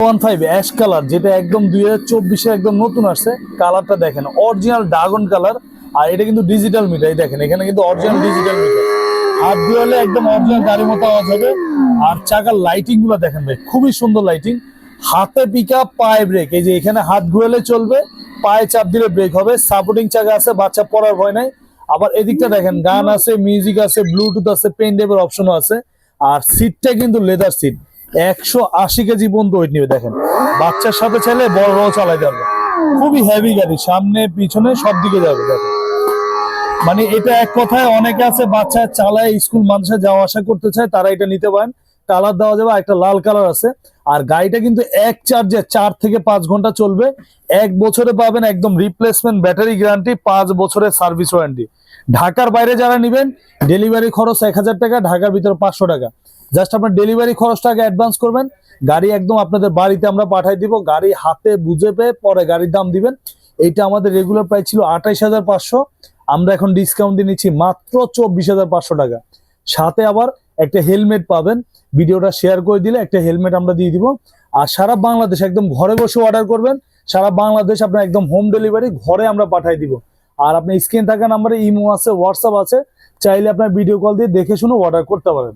One five ash colour যেটা একদম দুই হাজার চব্বিশে একদম নতুন আসছে কালারটা দেখেন অরিজিনাল ড্রাগন কালার আর এটা কিন্তু ডিজিটাল মিটার দেখেন, এখানে কিন্তু অরিজিনাল ডিজিটাল মিটার হাত দিয়ে একদম অরিজিনাল গাড়ির মতো আওয়াজ হবে। আর চাকার লাইটিংগুলো দেখেন ভাই, খুবই সুন্দর লাইটিং হাতে পিক আপ পায়ে ব্রেক এই যে এখানে হাত ঘুরালে চলবে, পায়ে চাপ দিলে ব্রেক হবে সাপোর্টিং চাকা আছে, বাচ্চা পড়ার ভয় নাই। আবার এদিকটা দেখেন, গান আছে মিউজিক আছে ব্লুটুথ আছে পেন ডেপের অপশনও আছে। আর সিটটা কিন্তু লেদার সিট একশো আশি কেজি পর্যন্ত ওয়েট নিবে, দেখেন। বাচ্চার সাথে চাইলে বড়রাও চালাই যাবে খুবই হেভি গাড়ি, সামনে, পিছনে সব দিকে যাবে, দেখেন। মানে এটা এক কথায় অনেকে আছে, বাচ্চা চালায়, স্কুল মানুষে যাওয়া আসা করতে চায়, তারা এটা নিতে পারেন। কালার দেওয়া যাবে একটা লাল কালার আছে। আর গাড়িটা কিন্তু এক চার্জে চার থেকে পাঁচ ঘণ্টা চলবে। এক বছরে পাবেন একদম রিপ্লেসমেন্ট ব্যাটারি গ্যারান্টি পাঁচ বছরের সার্ভিস ওয়ারেন্টি ঢাকার বাইরে যারা নেবেন ডেলিভারি খরচ এক হাজার টাকা, ঢাকার ভিতরে পাঁচশো টাকা। জাস্ট আপনার ডেলিভারি খরচটা আগে অ্যাডভান্স করবেন। গাড়ি একদম আপনাদের বাড়িতে আমরা পাঠাই দিব। গাড়ি হাতে বুঝে পেয়ে পরে গাড়ির দাম দিবেন। এইটা আমাদের রেগুলার প্রাইস ছিল আঠাইশ হাজার পাঁচশো। আমরা এখন ডিসকাউন্ট দিয়ে নিচ্ছি মাত্র চব্বিশ হাজার পাঁচশো টাকা। সাথে আবার একটা হেলমেট পাবেন। ভিডিওটা শেয়ার করে দিলে একটা হেলমেট আমরা দিয়ে দিব। আর সারা বাংলাদেশ একদম ঘরে বসে অর্ডার করবেন। সারা বাংলাদেশ আপনার একদম হোম ডেলিভারি ঘরে আমরা পাঠাই দিব। আর আপনি স্ক্রিন থাকা নাম্বারে ইমো আছে হোয়াটসঅ্যাপ আছে। চাইলে আপনার ভিডিও কল দিয়ে দেখে শুনে অর্ডার করতে পারেন।